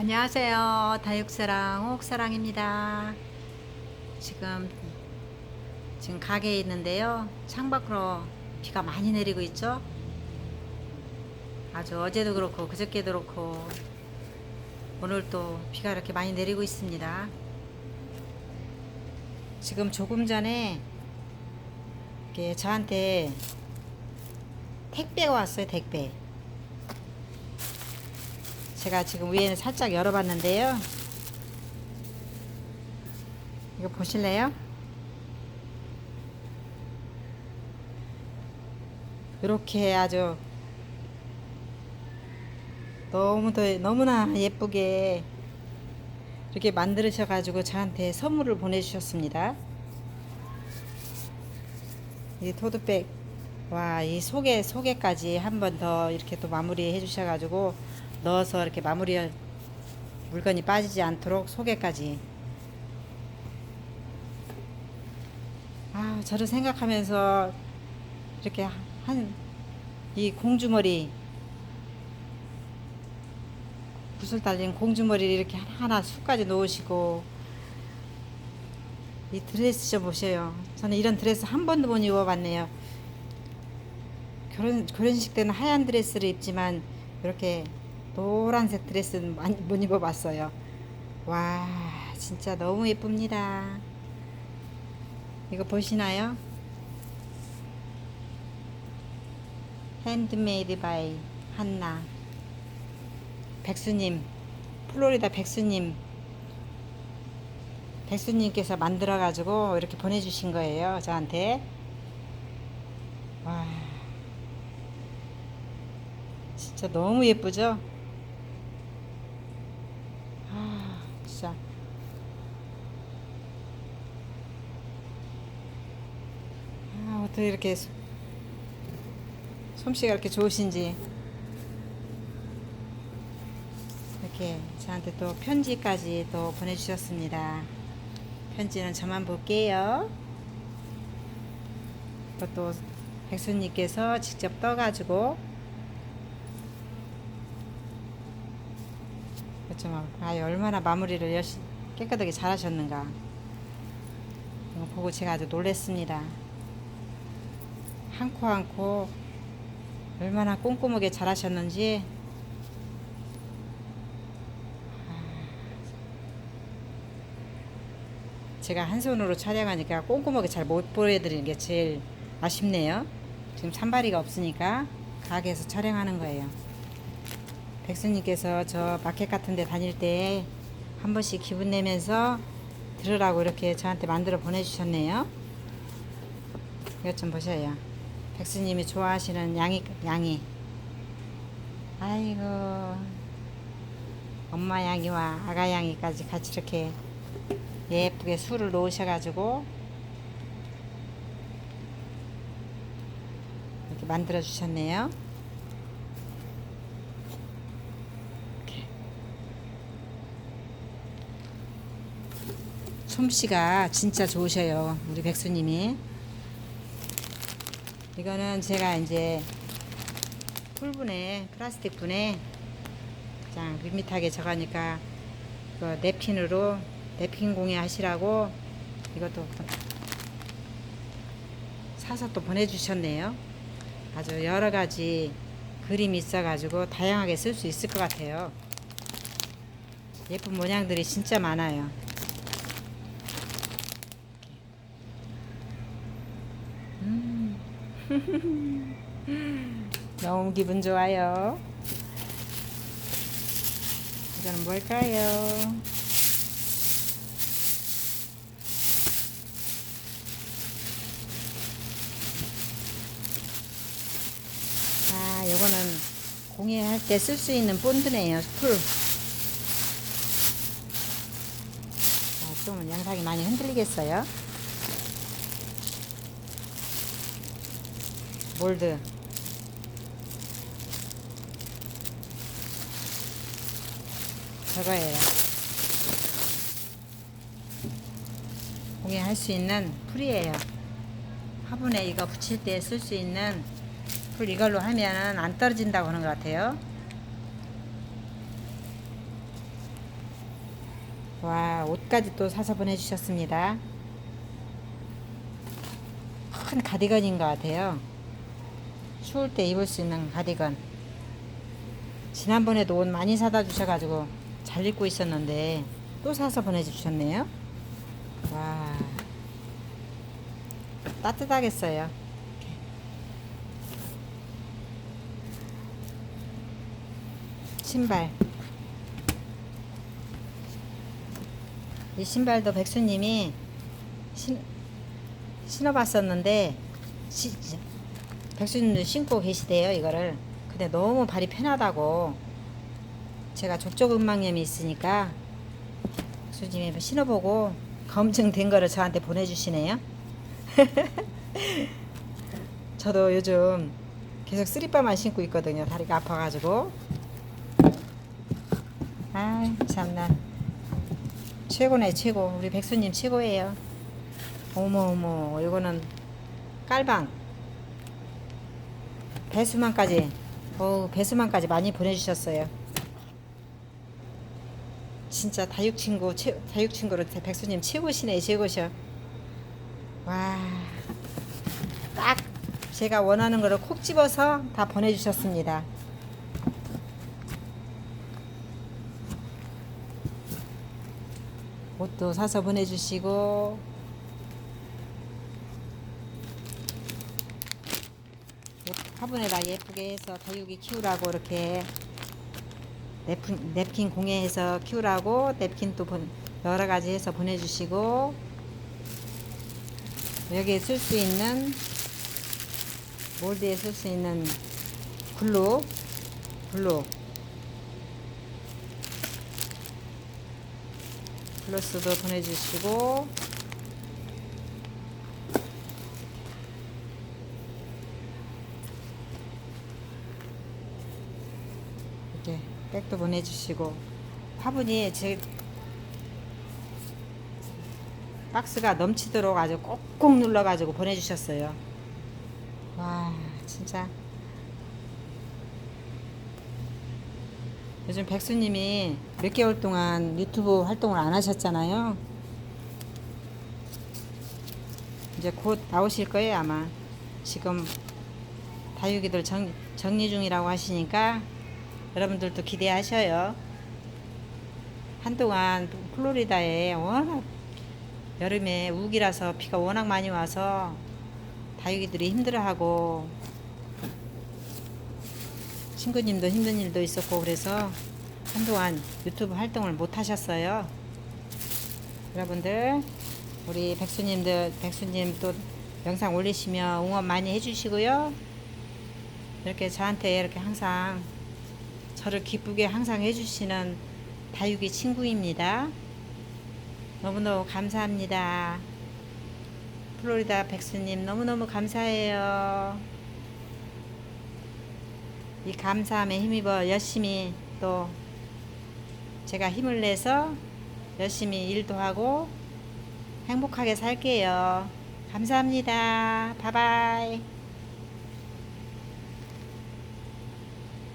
안녕하세요. 다육사랑 옥사랑입니다. 지금 지금 가게에 있는데요. 창밖으로 비가 많이 내리고 있죠. 아주 어제도 그렇고 그저께도 그렇고 오늘 또 비가 이렇게 많이 내리고 있습니다. 지금 조금 전에 저한테 택배가 왔어요. 택배. 제가 지금 위에는 살짝 열어봤는데요. 이거 보실래요? 이렇게 아주 너무 더 너무나 예쁘게 이렇게 만들으셔 가지고 저한테 선물을 보내주셨습니다. 이 토드백 와 이 속에 속에까지 한 번 더 이렇게 또 마무리 해 주셔 가지고 넣어서 이렇게 마무리 물건이 빠지지 않도록 속에까지 아 저를 생각하면서 이렇게 한 이 공주머리 붓을 달린 공주머리를 이렇게 하나 수까지 놓으시고 이 드레스 좀 보세요. 저는 이런 드레스 한 번도 못 입어봤네요. 결혼 결혼식 때는 하얀 드레스를 입지만 이렇게 노란색 드레스는 많이 못 입어봤어요. 와 진짜 너무 예쁩니다. 이거 보시나요? 핸드메이드 바이 한나 백수님 플로리다 백수님 백수님께서 만들어 가지고 이렇게 보내주신 거예요 저한테 와 진짜 너무 예쁘죠 아 진짜 아 어떻게 이렇게 솜- 솜씨가 이렇게 좋으신지 이렇게 저한테 또 편지까지 또 보내주셨습니다. 편지는 저만 볼게요. 그것도 백수님께서 직접 떠가지고 좀 아, 얼마나 마무리를 열심 깨끗하게 잘하셨는가. 보고 제가 아주 놀랬습니다. 한 코 한 코 얼마나 꼼꼼하게 잘하셨는지 제가 한 손으로 촬영하니까 꼼꼼하게 잘 못 보여드리는 게 제일 아쉽네요. 지금 산발이가 없으니까 가게에서 촬영하는 거예요. 백수님께서 저 마켓 같은 데 다닐 때 한 번씩 기분 내면서 들으라고 이렇게 저한테 만들어 보내주셨네요. 이것 좀 보셔요. 백수님이 좋아하시는 양이, 양이. 아이고. 엄마 양이와 아가 양이까지 같이 이렇게 예쁘게 술을 놓으셔가지고 이렇게 만들어 주셨네요. 솜씨가 진짜 좋으셔요. 우리 백수님이. 이거는 제가 이제 풀분에 플라스틱 분에 그냥 밋밋하게 적으니까 그 냅킨으로 냅킨 공예 하시라고 이것도 사서 또 보내주셨네요. 아주 여러 가지 그림이 있어가지고 다양하게 쓸 수 있을 것 같아요. 예쁜 모양들이 진짜 많아요. 너무 기분 좋아요. 이거는 뭘까요? 아, 요거는 공예할 때 쓸 수 있는 본드네요. 풀. 아, 좀 영상이 많이 흔들리겠어요. 몰드. 저거예요. 공예 할 수 있는 풀이에요. 화분에 이거 붙일 때 쓸 수 있는 풀 이걸로 하면 안 떨어진다고 하는 것 같아요. 옷까지 또 사서 보내주셨습니다. 큰 가디건인 것 같아요. 추울 때 입을 수 있는 가디건. 지난번에도 옷 많이 사다 주셔가지고 잘 입고 있었는데 또 사서 보내주셨네요. 와 따뜻하겠어요. 신발. 이 신발도 백수님이 신, 신어봤었는데 시, 백수님도 신고 계시대요 이거를. 근데 너무 발이 편하다고. 제가 족저근막염이 있으니까 백수님이 신어보고 검증된 거를 저한테 보내주시네요. 저도 요즘 계속 쓰리빠만 신고 있거든요 다리가 아파가지고. 아 참나. 최고네 최고. 우리 백수님 최고예요. 어머 어머 이거는 깔방 배수만까지 어 배수만까지 많이 보내주셨어요. 진짜 다육친구 최, 다육친구로 백수님 최고시네 최고셔. 와딱 제가 원하는 거를 콕 집어서 다 보내주셨습니다. 옷도 사서 보내주시고 옷 화분에다 예쁘게 해서 다육이 키우라고 이렇게 냅킨, 냅킨 공예해서 키우라고 냅킨 또 본- 여러 가지 해서 보내주시고 여기에 쓸 수 있는 몰드에 쓸 수 있는 글루 글루. 플러스도 보내주시고 이렇게 백도 보내주시고 화분이 제 박스가 넘치도록 아주 꼭꼭 눌러가지고 보내주셨어요. 와 진짜 요즘 백수님이 몇 개월 동안 유튜브 활동을 안 하셨잖아요. 이제 곧 나오실 거예요, 아마. 지금 다육이들 정, 정리 중이라고 하시니까 여러분들도 기대하셔요. 한동안 플로리다에 워낙 여름에 우기라서 비가 워낙 많이 와서 다육이들이 힘들어하고 친구님도 힘든 일도 있었고 그래서 한동안 유튜브 활동을 못 하셨어요. 여러분들 우리 백수님들 백수님 또 영상 올리시면 응원 많이 해주시고요. 이렇게 저한테 이렇게 항상 저를 기쁘게 항상 해주시는 다육이 친구입니다. 너무너무 감사합니다. 플로리다 백수님 너무너무 감사해요. 이 감사함에 힘입어 열심히 또 제가 힘을 내서 열심히 일도 하고 행복하게 살게요. 감사합니다. 바바이.